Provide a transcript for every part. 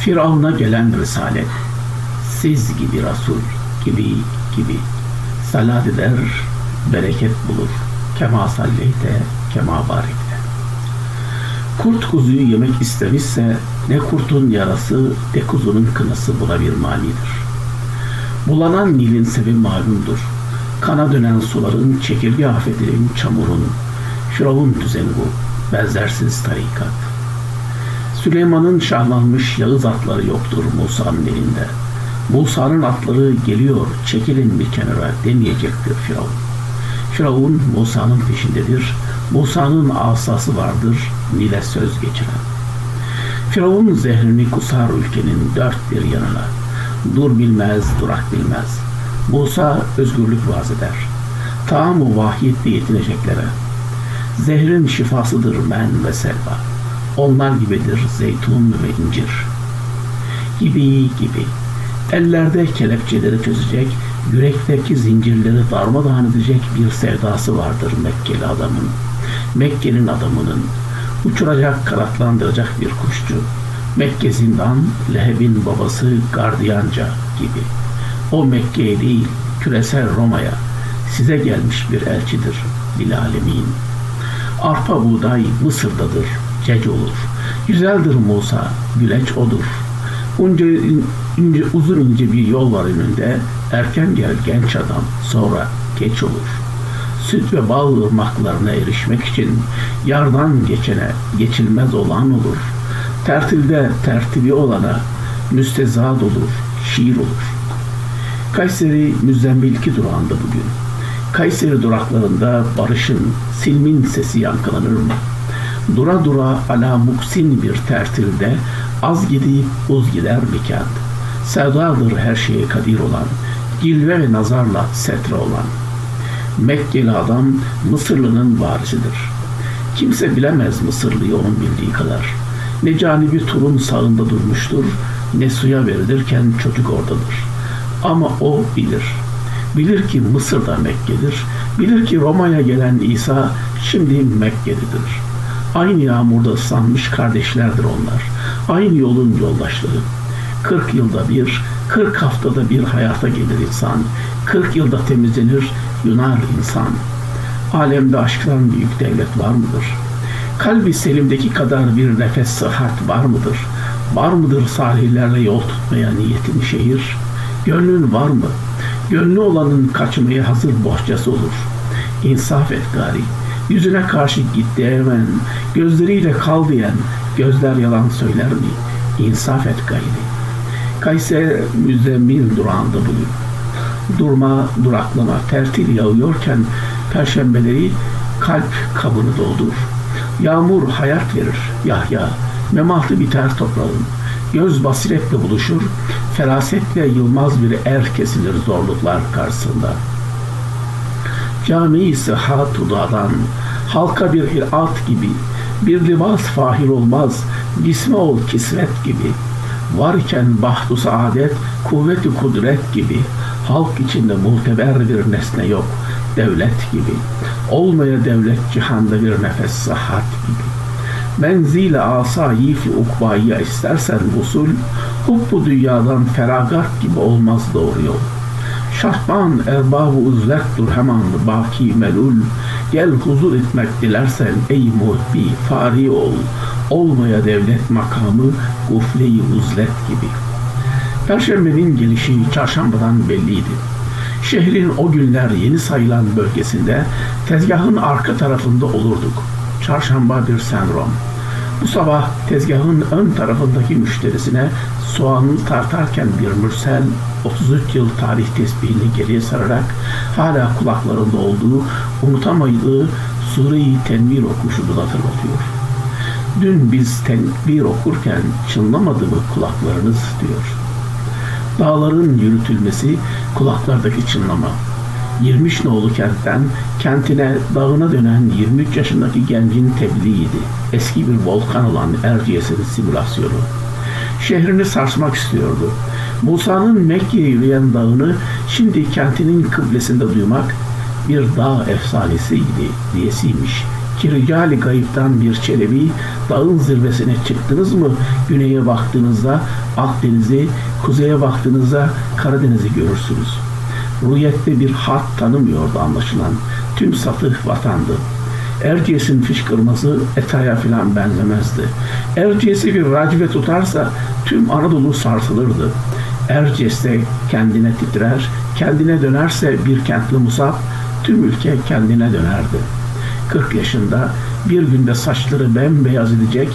Firavun'a gelen risalet, siz gibi Resul gibi gibi salat eder, bereket bulur. Kema salleyte, kema barikte. Kurt kuzuyu yemek istemişse ne kurtun yarası ne kuzunun kınası buna bir manidir. Bulanan Nil'in sevi malumdur. Kana dönen suların, çekirge afetinin, çamurun, Firavun düzeni bu, benzersiz tarikat. Süleyman'ın şahlanmış Yağız atları yoktur Musa'nın elinde. Musa'nın atları geliyor, çekilin bir kenara demeyecektir Firavun. Firavun Musa'nın peşindedir. Musa'nın asası vardır, Nil'e söz geçiren. Firavun zehrini kusar ülkenin dört bir yanına. Dur bilmez, durak bilmez. Musa özgürlük vaaz eder. Tamı vahiyetle yetineceklere. Zehrin şifasıdır men ve selva. Onlar gibidir zeytun ve incir. Gibi gibi. Ellerde kelepçeleri çözecek, yürekteki zincirleri darmadağın edecek bir sevdası vardır Mekkeli adamın. Mekke'nin adamının uçuracak, kanatlandıracak bir kuşçu. Mekke zindan, Leheb'in babası gardiyanca gibi. O Mekke'ye değil, küresel Roma'ya size gelmiş bir elçidir bilalemin. Arpa buğday Mısır'dadır, cec olur. Güzeldir Musa, güleç odur. Unca, ince, uzun ince bir yol var önünde, erken gel genç adam, sonra geç olur. Süt ve bal ırmaklarına erişmek için yardan geçene geçilmez olan olur. Tertilde tertibi olana müstezad olur, şiir olur. Kayseri Müzzembil 2 durağında bugün. Kayseri duraklarında barışın, silmin sesi yankılanır mı? Dura dura ala muksin bir tertilde az gidip uz gider mi kent? Sevdadır her şeye kadir olan, cilve ve nazarla setre olan. Mekkeli adam Mısırlı'nın varisidir. Kimse bilemez Mısırlıyı onun bildiği kadar. Ne canibi turun sağında durmuştur, ne suya verilirken çocuk oradadır. Ama o bilir. Bilir ki Mısır'da Mekke'dir. Bilir ki Roma'ya gelen İsa şimdi Mekke'dedir. Aynı yağmurda ıslanmış kardeşlerdir onlar. Aynı yolun yoldaşları. 40 yılda bir, 40 haftada bir hayata gelir insan. 40 yılda temizlenir, yunar insan. Alemde aşktan büyük devlet var mıdır? Kalbi selimdeki kadar bir nefes sıhhat var mıdır? Var mıdır sahillerle yol tutmaya niyetin şehir? Gönlün var mı? Gönlü olanın kaçmaya hazır bohçası olur. İnsaf et gari. Yüzüne karşı git diyemen, gözleriyle kal diyen, gözler yalan söyler mi? İnsaf et gayri. Kayseri müzzemmil durağında bugün. Durma, duraklama, tertil yağıyorken perşembeleri kalp kabını doldur. Yağmur hayat verir, Yahya. Mematı biter toprağın. Göz basiretle buluşur, ferasetle yılmaz bir er kesilir zorluklar karşısında. Cami-i sıhhat udadan, halka bir hirat gibi, bir libas fahir olmaz, cisme ol kisvet gibi, varken bahtu saadet, kuvveti kudret gibi, halk içinde muteber bir nesne yok, devlet gibi, olmaya devlet cihanda bir nefes sıhhat gibi. Menzile asayi fi ukbayı istersen usul, hubbu dünyadan feragat gibi olmaz doğru yol. Şahban erbabı uzlettur hemen baki melul. Gel huzur etmek dilersen ey muhbi fari ol. Olmaya devlet makamı gufle-i uzlet gibi. Perşembenin gelişi çarşambadan belliydi. Şehrin o günler yeni sayılan bölgesinde tezgahın arka tarafında olurduk. Çarşamba bir sendrom. Bu sabah tezgahın ön tarafındaki müşterisine soğanını tartarken bir mürsel 33 yıl tarih tesbihini geriye sararak hala kulaklarında olduğu unutamadığı Sure-i Tenvir okuşunu hatırlatıyor. Dün biz tenvir okurken çınlamadı mı kulaklarınız diyor. Dağların yürütülmesi kulaklardaki çınlama. 20 nolu kentten kentine dağına dönen 23 yaşındaki gencin tebliğiydi. Eski bir volkan olan Erciyes'in simülasyonu. Şehrini sarsmak istiyordu. Musa'nın Mekke'ye yürüyen dağını şimdi kentinin kıblesinde duymak bir dağ efsanesiydi diyesiymiş. Ki ricali gayipten bir çelebi dağın zirvesine çıktınız mı güneye baktığınızda Akdeniz'i, kuzeye baktığınızda Karadeniz'i görürsünüz. Rüyette bir hat tanımıyordu anlaşılan. Tüm satıh vatandı. Erciyes'in fışkırması Eta'ya filan benzemezdi. Erciyes'i bir racibe tutarsa tüm Anadolu sarsılırdı. Erciyes'te kendine titrer, kendine dönerse bir kentli Musab, tüm ülke kendine dönerdi. 40 yaşında bir günde saçları bembeyaz edecek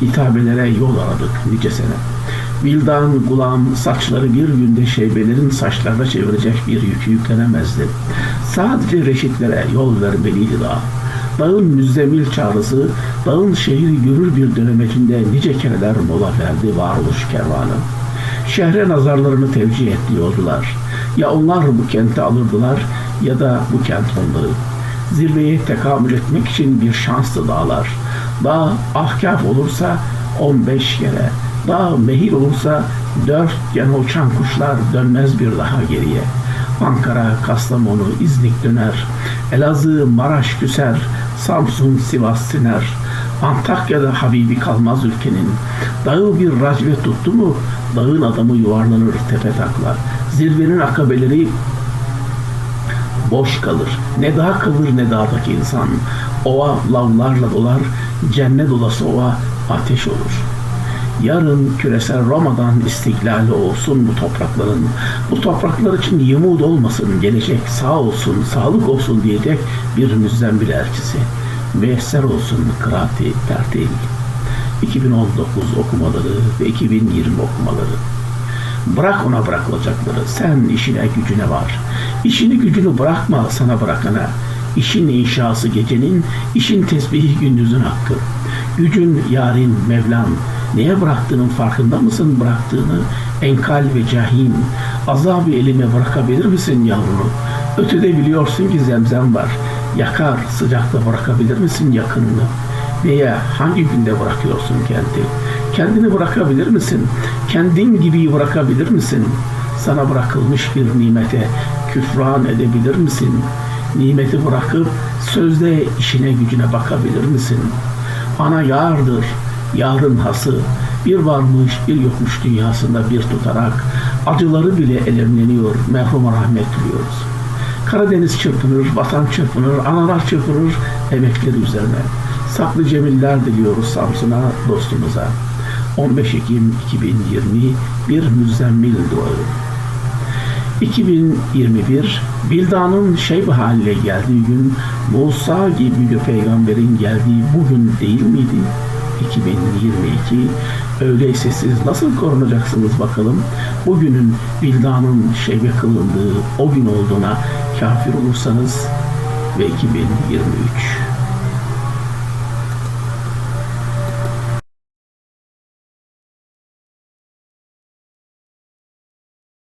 hitabelere yol aradık nice sene. Vildan, gulam, saçları bir günde şeybelerin saçlarına çevirecek bir yükü yüklenemezdi. Sadece reşitlere yol vermeliydi daha. Dağın müzdemil çağrısı, dağın şehri görür bir dönemecinde nice kereler mola verdi varoluş kervanı. Şehre nazarlarını tevcih etti yolcular. Ya onlar bu kenti alırdılar ya da bu kent onları. Zirveye tekamül etmek için bir şanslı dağlar. Dağ ahkaf olursa 15 kere, dağ mehil olursa dört yana uçan kuşlar dönmez bir daha geriye. Ankara, Kastamonu, İznik döner, Elazığ, Maraş küser, Samsun, Sivas siner. Antakya'da Habibi kalmaz ülkenin. Dağı bir racve tuttu mu, dağın adamı yuvarlanır tepe takla. Zirvenin akabeleri boş kalır. Ne dağ kalır ne dağdaki insan. Ova lavlarla dolar, cennet olası ova ateş olur. Yarın küresel Roma'dan istiklali olsun bu toprakların. Bu topraklar için yumut olmasın, gelecek sağ olsun, sağlık olsun diyecek bir müzzembir elçisi. Müyesser olsun kıraati tertil. 2019 okumaları ve 2020 okumaları. Bırak ona bırakılacakları. Sen işine gücüne var. İşini gücünü bırakma sana bırakana. İşin inşası gecenin, işin tesbihi gündüzün hakkı. Gücün yarın Mevlam. Neye bıraktığının farkında mısın bıraktığını? Enkal ve cahim. Azabı elime bırakabilir misin yavrunu? Ötede biliyorsun ki zemzem var. Yakar, sıcakta bırakabilir misin yakınını? Neye, hangi günde bırakıyorsun kendi? Kendini bırakabilir misin? Kendin gibi bırakabilir misin? Sana bırakılmış bir nimete küfran edebilir misin? Nimeti bırakıp sözde işine gücüne bakabilir misin? Ana yardır, yarın hası, bir varmış bir yokmuş dünyasında bir tutarak acıları bile elemleniyor, merhuma rahmet diliyoruz. Karadeniz çırpınır, vatan çırpınır, analar çırpınır emekleri üzerine. Saklı cemiller diliyoruz Samsun'a, dostumuza. 15 Ekim 2020 bir müzzemmil duağı. 2021 Bilda'nın şeyb haline geldiği gün Musa gibi peygamberin geldiği bugün değil miydi? 2022 öyleyse siz nasıl korunacaksınız bakalım? Bugünün Bilda'nın şeybe kılındığı o gün olduğuna kafir olursanız ve 2023